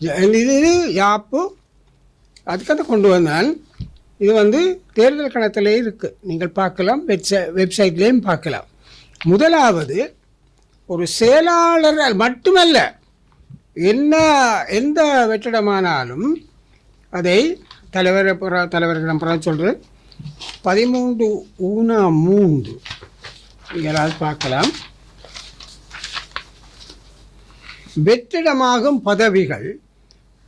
இது யாப்பு? அதுக்காக கொண்டு வந்தான் இது வந்து தேர்தல் கணத்திலே இருக்குது நீங்கள் பார்க்கலாம் வெப்சை வெப்சைட்லேயும் பார்க்கலாம். முதலாவது ஒரு செயலாளர் மட்டுமல்ல என்ன எந்த வெற்றிடமானாலும் அதை தலைவர் புற- தலைவர்களிடம் புற சொல்கிறேன் பதிமூன்று ஊனா மூன்று. யாராவது பார்க்கலாம். வெற்றிடமாகும் பதவிகள்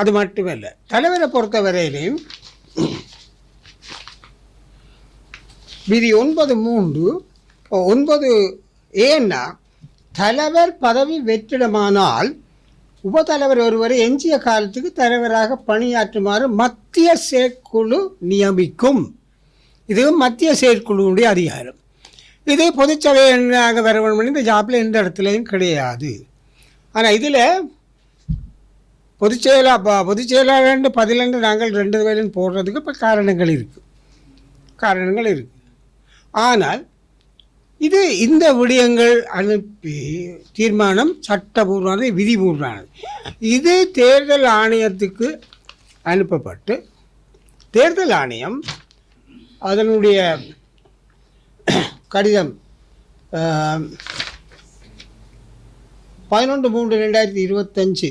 அது மட்டுமல்ல தலைவரை பொறுத்த வரையிலையும் விதி ஒன்பது மூன்று ஒன்பது ஏன்னா தலைவர் பதவி வெற்றிடமானால் உபத்தலைவர் ஒருவரை எஞ்சிய காலத்துக்கு தலைவராக பணியாற்றுமாறு மத்திய செயற்குழு நியமிக்கும். இது மத்திய செயற்குழுவுடைய அதிகாரம். இது பொதுச்சபையாக வர வேண்டும் இந்த ஜாப்பில் எந்த இடத்துலையும் கிடையாது. ஆனால் இதில் பொதுச் செயலா ப- பொதுச் பதிலெண்டு நாங்கள் ரெண்டு பேரும் போடுறதுக்கு இப்போ காரணங்கள் இருக்குது காரணங்கள் இருக்குது ஆனால் இது இந்த விடயங்கள் அனுப்பி தீர்மானம் சட்டபூர்வமானது விதிபூர்வமானது. இது தேர்தல் ஆணையத்துக்கு அனுப்பப்பட்டு தேர்தல் ஆணையம் அதனுடைய கடிதம் பதினொன்று மூன்று ரெண்டாயிரத்தி இருபத்தஞ்சு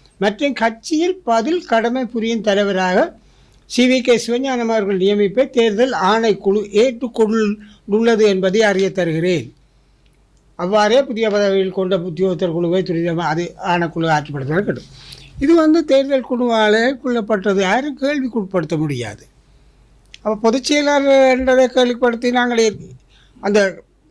மற்றும் கட்சியில் பதில் கடமை புரியும் தலைவராக சி வி கே சிவஞானம் அவர்கள் நியமிப்பை தேர்தல் ஆணைக்குழு ஏற்றுக்கொண்டுள்ளது என்பதை அறிய தருகிறேன். அவ்வாறே புதிய பதவியில் கொண்ட உத்தியோகத்தர் குழுவை துரிதமாக அது ஆணைக்குழு ஆட்சிப்படுத்த வேண்டும். இது வந்து தேர்தல் குழுவால் கொள்ளப்பட்டது யாரும் கேள்விக்குட்படுத்த முடியாது. அப்போ பொதுச் செயலாளர் என்றதை கேள்விப்படுத்தி நாங்கள் அந்த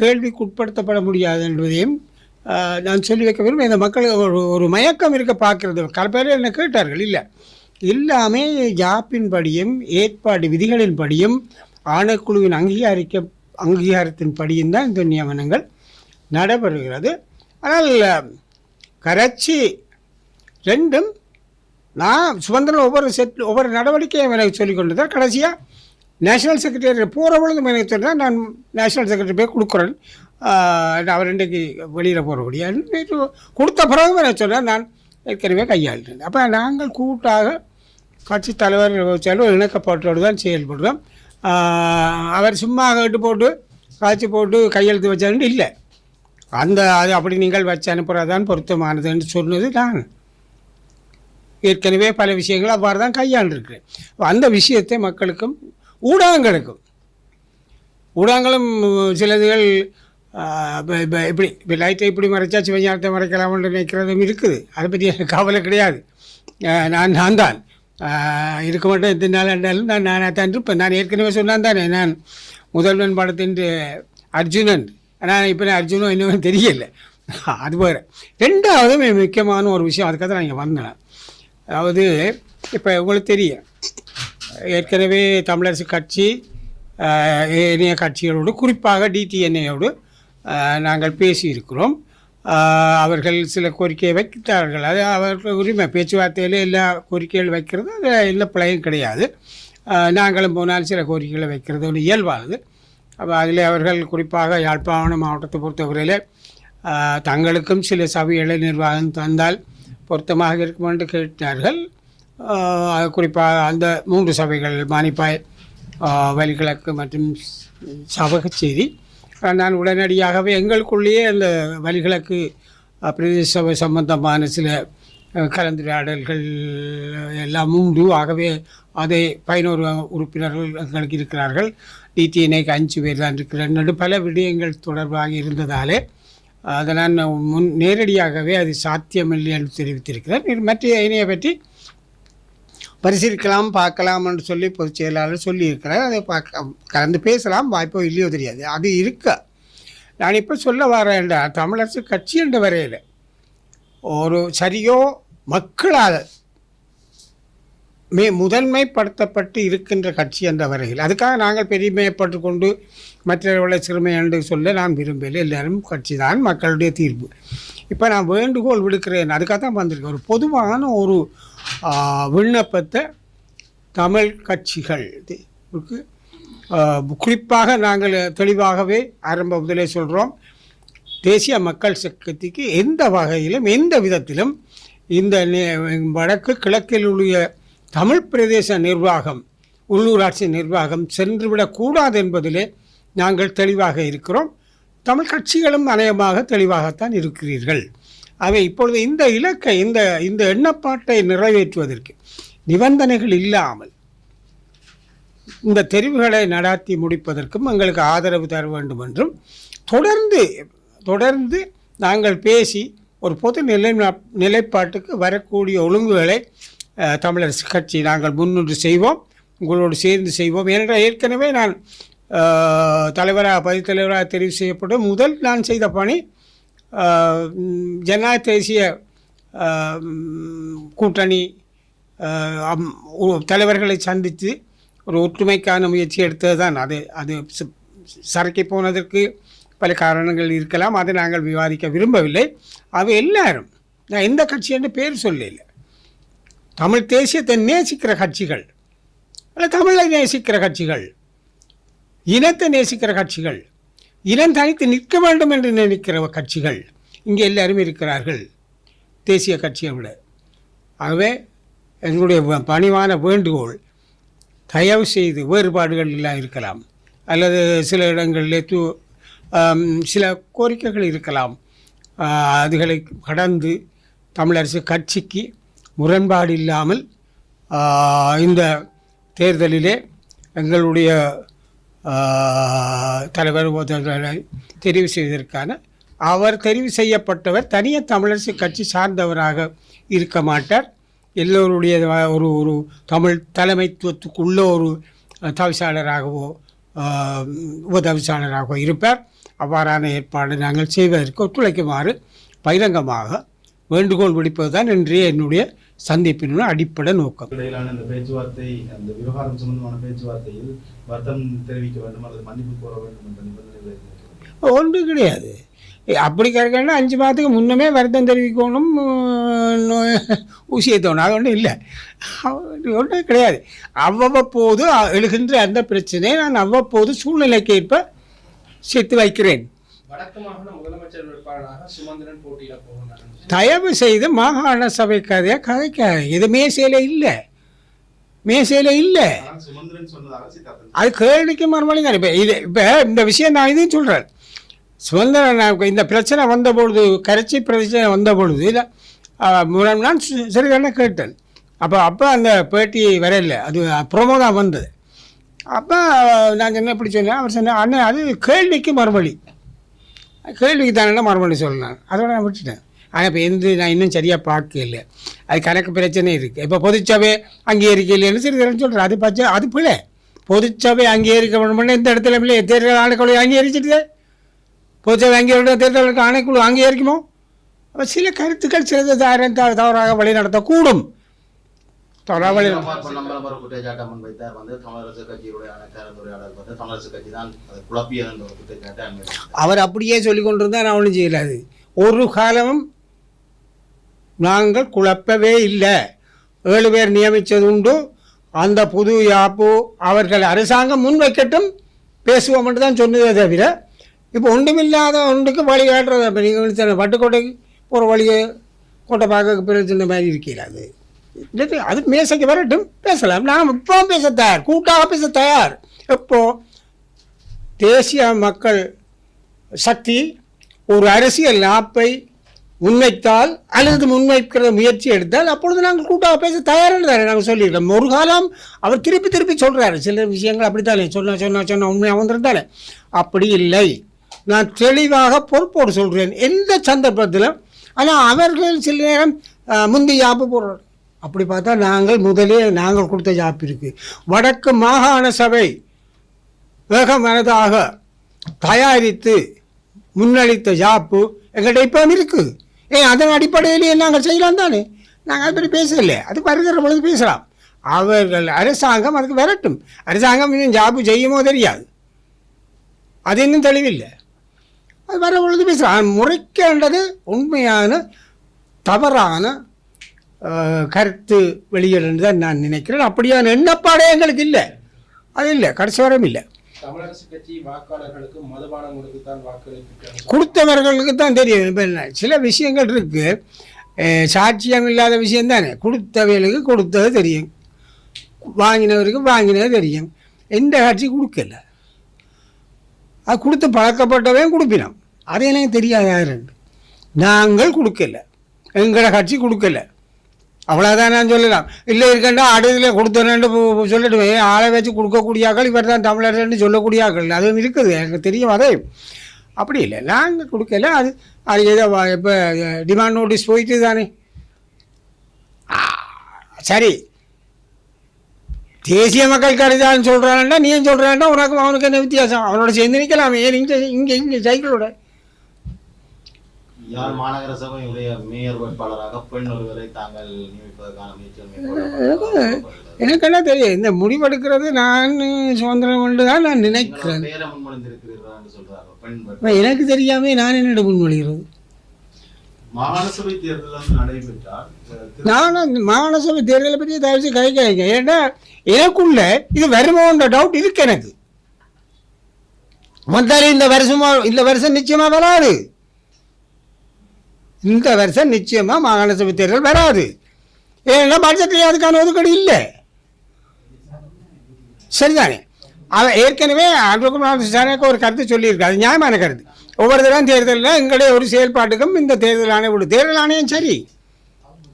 கேள்விக்குட்படுத்தப்பட முடியாது என்பதையும் நான் சொல்லி வைக்க விரும்புகிறேன். இந்த மக்கள் ஒரு ஒரு மயக்கம் இருக்க பார்க்கறது. பல பேர் என்ன கேட்டார்கள்? இல்லை. எல்லாமே ஜாப்பின்படியும் ஏற்பாடு விதிகளின்படியும் ஆணைக்குழுவின் அங்கீகரிக்க அங்கீகாரத்தின் படியும் தான் இந்த நியமனங்கள் நடைபெறுகிறது. ஆனால் கரைச்சி ரெண்டும் நான் சுதந்திரம் ஒவ்வொரு செட் ஒவ்வொரு நடவடிக்கையும் எனக்கு சொல்லிக் கொண்டு தான் கடைசியாக நேஷனல் செக்ரட்டரி போகிற பொழுது எனக்கு சொன்னால் நான் நேஷனல் செக்ரட்டரி போய் கொடுக்குறேன். அவர் இன்றைக்கு வெளியில் போகிறபடியா நேற்று கொடுத்த பிறகு எனக்கு சொன்னால் நான் ஏற்கனவே கையாளுறேன். அப்போ நாங்கள் கூட்டாக கட்சி தலைவர் வச்சாலும் இணக்கப்பட்டோடு தான் செயல்படுறோம். அவர் சும்மா கேட்டு போட்டு காய்ச்சி போட்டு கையெழுத்து வச்சாருன்னு இல்லை. அந்த அது அப்படி நீங்கள் வச்சு அனுப்புகிறதான் பொருத்தமானதுன்னு சொன்னது நான். ஏற்கனவே பல விஷயங்கள் அவ்வாறு தான் கையாண்டிருக்கிறேன். அந்த விஷயத்தை மக்களுக்கும் ஊடகங்களுக்கும். ஊடகங்களும் சிலதுகள் இப்போ இப்ப- இப்ப இப்படி இப்போ லைட்டை இப்படி மறைச்சா சிவஞானத்தை மறைக்கலாம்னு நினைக்கிறதும் இருக்குது. அதை பற்றி எனக்கு கவலை கிடையாது. நான் நான் தான். இருக்க மாட்டேன் எத்தனை நாள் என்றாலும் நான் நானாக தான் இருப்பேன். நான் ஏற்கனவே சொன்னான் தானே நான் முதல்வன் படத்தின் அர்ஜுனன். ஆனால் இப்போ நான் அர்ஜுனும் இன்னும் தெரியல. அது வேறு. ரெண்டாவது முக்கியமான ஒரு விஷயம். அதுக்காக நான் இங்கே வந்தேன். அதாவது இப்போ உங்களுக்கு தெரியும். ஏற்கனவே தமிழரசு கட்சி ஏனைய கட்சிகளோடு குறிப்பாக டிடிஎன்ஏயோடு நாங்கள் பேசியிருக்கிறோம். அவர்கள் சில கோரிக்கையை வைக்கிறார்கள். அது அவர்கள் உரிமை. பேச்சுவார்த்தையில் எல்லா கோரிக்கைகள் வைக்கிறது. அது எந்த பிழையும் கிடையாது. நாங்களும் போனால் சில கோரிக்கைகளை வைக்கிறது. ஒரு இயல்பானது. அப்போ அதில் அவர்கள் குறிப்பாக யாழ்ப்பாணம் மாவட்டத்தை பொறுத்தவரையில் தங்களுக்கும் சில சபைகளை நிர்வாகம் தந்தால் பொருத்தமாக இருக்கும் என்று கேட்டார்கள். குறிப்பாக அந்த மூன்று சபைகள் மானிப்பாய் வலிகிழக்கு மற்றும் சபகச்சேரி நான் உடனடியாகவே எங்களுக்குள்ளேயே அந்த வலிகிழக்கு பிரதேச சபை சம்பந்தமான சில கலந்துரையாடல்கள் எல்லாம் உண்டு. ஆகவே அதை பதினோரு உறுப்பினர்கள் எங்களுக்கு இருக்கிறார்கள். டிடிஎன்ஐக்கு அஞ்சு பேர் தான் இருக்கிறார் பல விடயங்கள் தொடர்பாக இருந்ததாலே அதை நான் முன் நேரடியாகவே அது சாத்தியமில்லை என்று தெரிவித்திருக்கிறேன். இது மற்ற இணையை பற்றி பரிசீலிக்கலாம் பார்க்கலாம் என்று சொல்லி பொதுச் செயலாளர் சொல்லியிருக்கிறார். அதை பார்க்க கலந்து பேசலாம். வாய்ப்போ இல்லையோ தெரியாது. அது இருக்க. நான் இப்போ சொல்ல வரேன் தமிழரசு கட்சி என்ற வரையில் ஒரு சரியோ மக்களால் மே முதன்மைப்படுத்தப்பட்டு இருக்கின்ற கட்சி என்ற வரையில் அதுக்காக நாங்கள் பெருமைப்பட்டு கொண்டு மற்றவர்களை சிறுமை என்று சொல்ல நான் விரும்பல எல்லாரும் கட்சி தான் மக்களுடைய தீர்ப்பு இப்போ நான் வேண்டுகோள் விடுக்கிறேன். அதுக்காக தான் வந்திருக்கேன். ஒரு பொதுவான ஒரு விண்ணப்பத்தை தமிழ் கட்சிகள். குறிப்பாக நாங்கள் தெளிவாகவே ஆரம்ப முதலே சொல்கிறோம் தேசிய மக்கள் சக்திக்கு எந்த வகையிலும் எந்த விதத்திலும் இந்த வடக்கு கிழக்கில் உள்ள தமிழ் பிரதேச நிர்வாகம் உள்ளூராட்சி நிர்வாகம் சென்றுவிடக்கூடாது என்பதிலே நாங்கள் தெளிவாக இருக்கிறோம். தமிழ் கட்சிகளும் அநேகமாக தெளிவாகத்தான் இருக்கிறீர்கள். அவை இப்பொழுது இந்த இலக்கை இந்த இந்த எண்ணப்பாட்டை நிறைவேற்றுவதற்கு நிபந்தனைகள் இல்லாமல் இந்த தெரிவுகளை நடாத்தி முடிப்பதற்கும் எங்களுக்கு ஆதரவு தர வேண்டும் என்றும் தொடர்ந்து தொடர்ந்து நாங்கள் பேசி ஒரு பொது நிலை நிலைப்பாட்டுக்கு வரக்கூடிய ஒழுங்குகளை தமிழரசு கட்சி நாங்கள் முன்னின்று செய்வோம் உங்களோடு சேர்ந்து செய்வோம். ஏனென்றால் ஏற்கனவே நான் தலைவராக பதிவு தலைவராக தெரிவு செய்யப்பட்ட முதல் நான் செய்த பணி ஜனநாயக தேசிய கூட்டணி தலைவர்களை சந்தித்து ஒரு ஒற்றுமைக்கான முயற்சி எடுத்தது தான் அது அது சரக்கி போனதற்கு பல காரணங்கள் இருக்கலாம். அதை நாங்கள் விவாதிக்க விரும்பவில்லை. அவை எல்லாரும் நான் எந்த கட்சி என்று பேர் சொல்லல. தமிழ் தேசியத்தை நேசிக்கிற கட்சிகள் அல்ல தமிழை நேசிக்கிற கட்சிகள் இனத்தை நேசிக்கிற கட்சிகள் இனம் தனித்து நிற்க வேண்டும் என்று நினைக்கிற கட்சிகள் இங்கே எல்லாரும் இருக்கிறார்கள். தேசிய கட்சியை விட. ஆகவே எங்களுடைய பணிவான வேண்டுகோள் தயவு செய்து வேறுபாடுகள் எல்லாம் இருக்கலாம். அல்லது சில இடங்களிலே தூ சில கோரிக்கைகள் இருக்கலாம். அதுகளை கடந்து தமிழரசு கட்சிக்கு முரண்பாடு இல்லாமல் இந்த தேர்தலிலே எங்களுடைய தலைவர் தெரிவு செய்வதற்கான அவர் தெரிவு செய்யப்பட்டவர் தனியாக தமிழரசு கட்சி சார்ந்தவராக இருக்க மாட்டார். எல்லோருடைய ஒரு ஒரு தமிழ் தலைமைத்துவத்துக்குள்ள ஒரு தவிசாளராகவோ உபதவிசாளராகவோ இருப்பார். அவ்வாறான ஏற்பாடு நாங்கள் செய்வதற்கு ஒத்துழைக்குமாறு பகிரங்கமாக வேண்டுகோள் விடுப்பதுதான் இன்றைய என்னுடைய சந்திப்பினுடைய அடிப்படை நோக்கம். இடையிலான இந்த பேச்சுவார்த்தை அந்த விவகாரம் சம்பந்தமான பேச்சுவார்த்தையில் வருத்தம் தெரிவிக்க வேண்டும் அல்லது மன்னிப்பு கோர வேண்டும் என்ற நிபந்தனைகளை. ஒன்றும் கிடையாது. அப்படி கேட்கணும்னா அஞ்சு மாதத்துக்கு முன்னமே வருத்தம் தெரிவிக்கணும் ஊசியை தோணும். அது ஒன்றும் இல்லை. ஒன்றும் கிடையாது. அவ்வப்போது எழுகின்ற அந்த பிரச்சனையை நான் அவ்வப்போது சூழ்நிலைக்கு ஏற்ப சேர்த்து வைக்கிறேன். வடக்கு மாகாண முதலமைச்சர் வேட்பாளராக சுமந்திரன் போட்டியிட போகிறார் தயவு செய்து மாகாண சபை கதையை கதைக்க இது மேசையில் இல்லை. மேசையில் இல்லை. அது கேள்விக்கு மறுமொழி தான். இப்போ இது இப்போ இந்த விஷயம் நான் இதையும் சொல்கிறேன் சுதந்திர நான் இந்த பிரச்சனை வந்த பொழுது கரைச்சி பிரச்சனை வந்த பொழுது இல்லை மூலம் நான் சு- சரிதானே கேட்டேன். அப்போ அப்போ அந்த பேட்டி வரல. அது ப்ரோமோ தான் வந்தது. அப்போ நான் என்ன இப்படி சொன்னேன். அவர் சொன்னேன் அண்ணன் அது கேள்விக்கு மறுமொழி. கேள்விக்கு தானே மறுமொழி சொல்லலாம் அதோட நான் விட்டுட்டேன். ஆனால் இப்போ எந்த நான் இன்னும் சரியாக பார்க்கல. அது கணக்கு பிரச்சனை இருக்குது இப்போ பொதுச்சபை அங்கீகரிக்க இல்லைன்னு சரி சொல்கிறேன் அது பச்சை அது பிள்ளை பொதுச்சபை அங்கீகரிக்க வேணும்னா இந்த இடத்துல இல்லை. தேர்தல் ஆணைக்குழு அங்கீகரிச்சிட்டு பொதுச்சபை அங்கீகரிக்க தேர்தலுக்கு ஆணைக்குழு அங்கீகரிக்குமோ அப்போ சில கருத்துக்கள் சிலது தார- தவறாக வழி நடத்தக்கூடும். தவறாக வழி அப்ப நம்ம ஒரு குற்றச்சாட்டை முன்வைத்தார் வந்து தமிழரசு கட்சியுடைய கலந்துரையாடல் வந்து தமிழரசு கட்சி தான் அதை குழப்பியது ஒரு குற்றச்சாட்டை. அவர் அப்படியே சொல்லி கொண்டிருந்தா நான் ஒன்றும் செய்யலாது. ஒரு காலமும் நாங்கள் குழப்பவே இல்லை. ஏழு பேர் நியமித்தது உண்டு. அந்த புது யாப்பு அவர்கள் அரசாங்கம் முன்வைக்கட்டும் பேசுவோம் என்று தான் சொன்னதே தவிர இப்போ ஒன்றுமில்லாத ஒன்றுக்கு வழி காட்டுறது? இப்போ நீங்கள் பட்டுக்கோட்டைக்கு ஒரு வழியை கோட்டை பார்க்க பிரச்சனை மாதிரி இருக்கிறது அது மேசைக்கு வரட்டும் பேசலாம். நாம் இப்போ பேச தயார் கூட்டாக பேச தயார். எப்போ? தேசிய மக்கள் சக்தி ஒரு அரசியல் நாப்பை முன்வைத்தால் அல்லது முன்வைக்கிற முயற்சி எடுத்தால் அப்பொழுது நாங்கள் கூட்டாக பேச தயாரானு தானே நாங்கள் சொல்லியிருக்கோம் ஒரு காலம் அவர் திருப்பி திருப்பி சொல்கிறாரு சில விஷயங்கள் அப்படித்தானே சொன்ன சொன்ன சொன்ன உண்மையாக வந்துருந்தானே அப்படி இல்லை. நான் தெளிவாக பொறுப்போடு சொல்கிறேன் எந்த சந்தர்ப்பத்திலும் ஆனால் அவர்கள் சில நேரம் முந்தி யாப்பு போடுறார். அப்படி பார்த்தா நாங்கள் முதலே நாங்கள் கொடுத்த ஜாப் இருக்குது வடக்கு மாகாண சபை வேகமனதாக தயாரித்து முன்னளித்த ஜாப்பு எங்கள்கிட்ட இப்போ இருக்குது ஏன் அதன் அடிப்படையிலேயே நாங்கள் செய்யலாம் தானே? நாங்கள் அது பற்றி பேசலை அது வருகிற பொழுது பேசலாம். அவர்கள் அரசாங்கம் அதுக்கு விரட்டும். அரசாங்கம் இன்னும் ஜாப்பு செய்யுமோ தெரியாது. அது இன்னும் தெளிவில்லை. அது வர பொழுது பேசலாம். முறைக்கின்றது உண்மையான தவறான கருத்து வெளியிடன்னு தான் நான் நினைக்கிறேன். அப்படியான எண்ணப்பாடே எங்களுக்கு இல்லை. அது இல்லை கடைசி வரையும் இல்லை. கொடுத்தவர்களுக்கு தான் தெரியும். இப்போ சில விஷயங்கள் இருக்குது சாட்சியம் இல்லாத விஷயம் தானே. கொடுத்தவர்களுக்கு கொடுத்தது தெரியும். வாங்கினவருக்கு வாங்கினது தெரியும். எந்த கட்சி கொடுக்கல. அது கொடுத்து பழக்கப்பட்டவன் கொடுப்பினோம். அது எனக்கு தெரியாது நாங்கள் கொடுக்கல. எங்களோட கட்சி கொடுக்கல. அவ்வளோதான் நான் சொல்லலாம். இல்லை இருக்கேன்டா அடுதில் கொடுத்தேன்னு சொல்லிடுவேன். ஆளை வச்சு கொடுக்கக்கூடிய ஆக்கள் இவர் தான் தமிழர்னு சொல்லக்கூடிய ஆக்கள் அதுவும் இருக்குது. எனக்கு தெரியும் அதே. அப்படி இல்லை. நாங்கள் கொடுக்கல. அது அது ஏதோ இப்போ டிமாண்ட் நோட்டீஸ் போயிட்டு தானே. சரி. தேசிய மக்கள் கருதான்னு சொல்கிறான்டா நீ சொல்கிறான்டா உனக்கு அவனுக்கு என்ன வித்தியாசம்? அவனோட சேர்ந்து நிற்கலாம் ஏன் இங்கே இங்கே இங்கே சைக்கிளோட யாழ் மாநகர சபையுடைய மேயர் வேட்பாளராக பெண் ஒருவரை தாங்கள் நியமிப்பதற்கான முயற்சிகள் எனக்கு என்ன தெரியும். இந்த முடிவெடுக்கிறது நான் சுதந்திரம் கொண்டு தான் நான் நினைக்கிறேன். எனக்கு தெரியாமல் நான் என்னோட முன்மொழிகிறது. மாகாண சபை தேர்தல் நடைபெற்றால் நான் தேர்தலை பற்றி தயவு செய்து கை கேட்க ஏன்னா எனக்குள்ள இது வருமோன்ற டவுட் இருக்கு எனக்கு. முதல்ல இந்த வருஷமா இந்த வருஷம் நிச்சயமா வராது. இந்த வருஷம் நிச்சயமாக மாகாண சபை தேர்தல் வராது. ஏன்னா பட்ஜெட்லேயே அதுக்கான ஒதுக்கீடு இல்லை. சரிதானே? அவன் ஏற்கனவே அன்புகுமார் ஒரு கருத்து சொல்லியிருக்கு. அது நியாயமான கருத்து. ஒவ்வொரு தடவை தேர்தலில் எங்களுடைய ஒரு செயல்பாட்டுக்கும் இந்த தேர்தல் ஆணையம் விடு. தேர்தல் ஆணையம் சரி.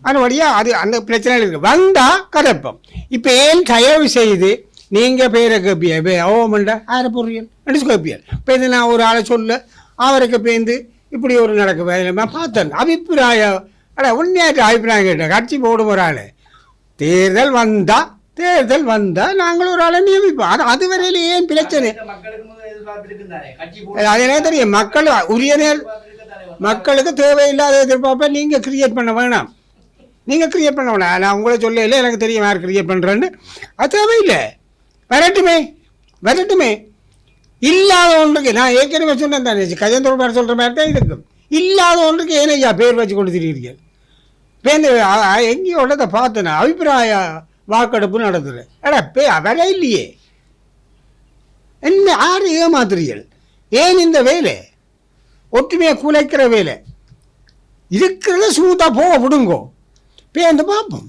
அதுபடியாக அது அந்த பிரச்சனைகள் இருக்குது வந்தால் கதப்பம். இப்போ ஏன் தயவு செய்து நீங்கள் பேரை கேட்பிய பே ஓமண்டா ஆயிரம் பொருள் அடிச்சு கேட்பியல் இப்போ இது நான் ஒரு ஆளை சொல்ல அவருக்கு பேந்து இப்படி ஒரு நடக்க. வேலை பார்த்தேன். அபிப்பிராயம் அட உண்மையாட்டு அபிப்பிராயம் கேட்டேன். கட்சி போடும் ஒரு ஆள். தேர்தல் வந்தா தேர்தல் வந்தா நாங்கள் ஒரு ஆளை நியமிப்போம். அது அது வரையில ஏன் பிரச்சனை? அது தெரியும். மக்கள் உரிய நேர் மக்களுக்கு தேவையில்லாத எதிர்பார்ப்பை நீங்கள் கிரியேட் பண்ண வேணாம். நீங்கள் கிரியேட் பண்ண வேணாம். நான் உங்களை சொல்ல இல்லை எனக்கு தெரியும் யார் கிரியேட் பண்ணுறேன்னு அது தேவையில்லை. வரட்டுமே. வரட்டுமே. இல்லாத ஒன்றுக்கு நான் ஏற்கனவே சொன்னேன் தானே கஜேந்திர பேர் சொல்கிற மாதிரி தான் இருக்கும். இல்லாத ஒன்றுக்கு ஏனையா பேர் வச்சு கொண்டு திரிகிறீர்கள் பேருந்து எங்கேயோ உள்ளதை பார்த்தேன் அபிப்பிராய வாக்கெடுப்பு நடந்தது எடா பே வேலை இல்லையே. என்ன யார் ஏமாத்துறீர்கள்? ஏன் இந்த வேலை? ஒற்றுமையை குலைக்கிற வேலை. இருக்கிறத சூத்தா போக விடுங்கோ. பேந்து பார்ப்போம்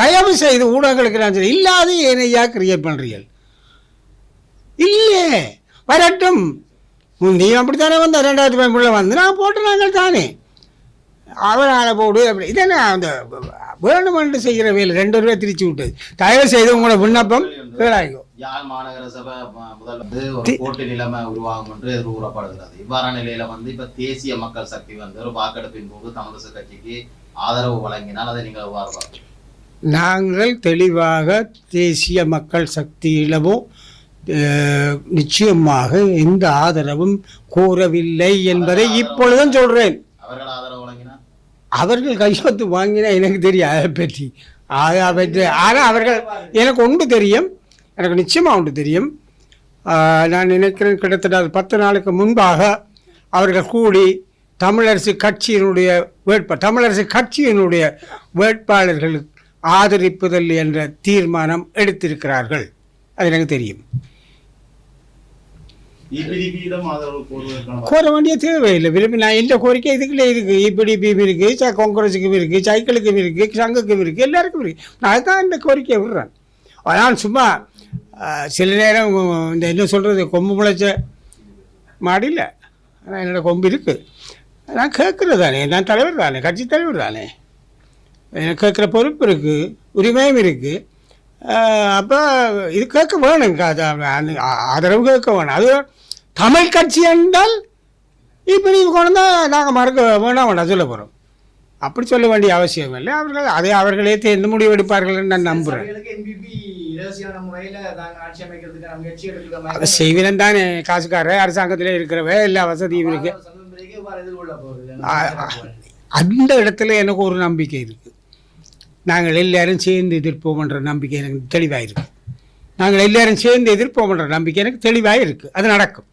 தயவு செய்து ஊடகங்களுக்கு நான் சொல்றேன், இல்லாத ஏனையா கிரியேட் பண்ணுறீர்கள் இல்லையே. வரட்டும். முந்தையும் அப்படித்தானே வந்த? ரெண்டாயிரத்தி பதிமூணில் வந்து நான் போட்டு நாங்கள் தானே. அவர் ஆளை போடு அப்படி. இதென்ன அந்த வேணுமென்று செய்கிற வேலை. ரெண்டு ரூபாய் திரிச்சு விட்டது தயவு செய்து உங்களோட விண்ணப்பம் கேளாகும் யாழ் மாநகர சபை ம- முதல் வந்து ஒரு போட்டி நிலைமை உருவாகும் என்று எதிர்கூறப்படுகிறது. இவ்வாறான நிலையில வந்து இப்ப தேசிய மக்கள் சக்தி வந்து ஒரு வாக்கெடுப்பின் போது தமிழரசு கட்சிக்கு ஆதரவு வழங்கினால் அதை நீங்கள் எவ்வாறு? நாங்கள் தெளிவாக தேசிய மக்கள் சக்தியிடமோ அஹ், நிச்சயமாக எந்த ஆதரவும் கோரவில்லை என்பதை இப்பொழுதும் சொல்கிறேன் அவர்கள் கையெழுத்து வாங்கினா எனக்கு தெரியும் அதை பற்றி. அதை பற்றி ஆனால் அவர்கள் எனக்கு ஒன்று தெரியும். எனக்கு நிச்சயமாக ஒன்று தெரியும். நான் நினைக்கிறேன் கிட்டத்தட்ட அது பத்து நாளுக்கு முன்பாக அவர்கள் கூடி தமிழரசு கட்சியினுடைய வேட்பா தமிழரசு கட்சியினுடைய வேட்பாளர்களுக்கு ஆதரிப்பதில் என்ற தீர்மானம் எடுத்திருக்கிறார்கள். அது எனக்கு தெரியும். கோர வேண்டிய தேவையில்லை. விரும்பி நான் எந்த கோரிக்கை இதுக்குள்ளே இருக்குது இபிடிபியும் இருக்குது ச காங்கிரஸுக்கும் இருக்குது சைக்கிளுக்கும் இருக்குது சங்குக்கும் இருக்குது எல்லாருக்கும் இருக்குது நான் அதுதான் இந்த கோரிக்கையை விடுறேன். ஆனால் சும்மா சில நேரம் இந்த என்ன சொல்கிறது கொம்பு முளைச்ச மாடியில் ஆனால் என்னோடய கொம்பு இருக்குது நான் கேட்குறது தானே நான் தலைவர் தானே கட்சி தலைவர் தானே. எனக்கு கேட்குற பொறுப்பு இருக்குது உரிமையும் இருக்குது அப்போ இது கேட்க வேணும். அது ஆதரவு கேட்க வேணும். அது தமிழ் கட்சி என்றால் இப்படி கொண்டு நாங்கள் மறக்க வேணாம் வேண்டாம் சொல்ல போகிறோம் அப்படி சொல்ல வேண்டிய அவசியம் இல்லை. அவர்கள் அதை அவர்களே தேர்ந்து முடிவெடுப்பார்கள் நான் நம்புகிறேன் செய்வினம் தானே. காசுக்கார அரசாங்கத்தில் இருக்கிறவ எல்லா வசதியும் இருக்கு. அந்த இடத்துல எனக்கு ஒரு நம்பிக்கை இருக்குது நாங்கள் எல்லாரும் சேர்ந்து எதிர்ப்போம்ன்ற நம்பிக்கை எனக்கு தெளிவாக இருக்குது நாங்கள் எல்லாரும் சேர்ந்து எதிர்ப்போம்ன்ற நம்பிக்கை எனக்கு தெளிவாக இருக்குது அது நடக்கும்.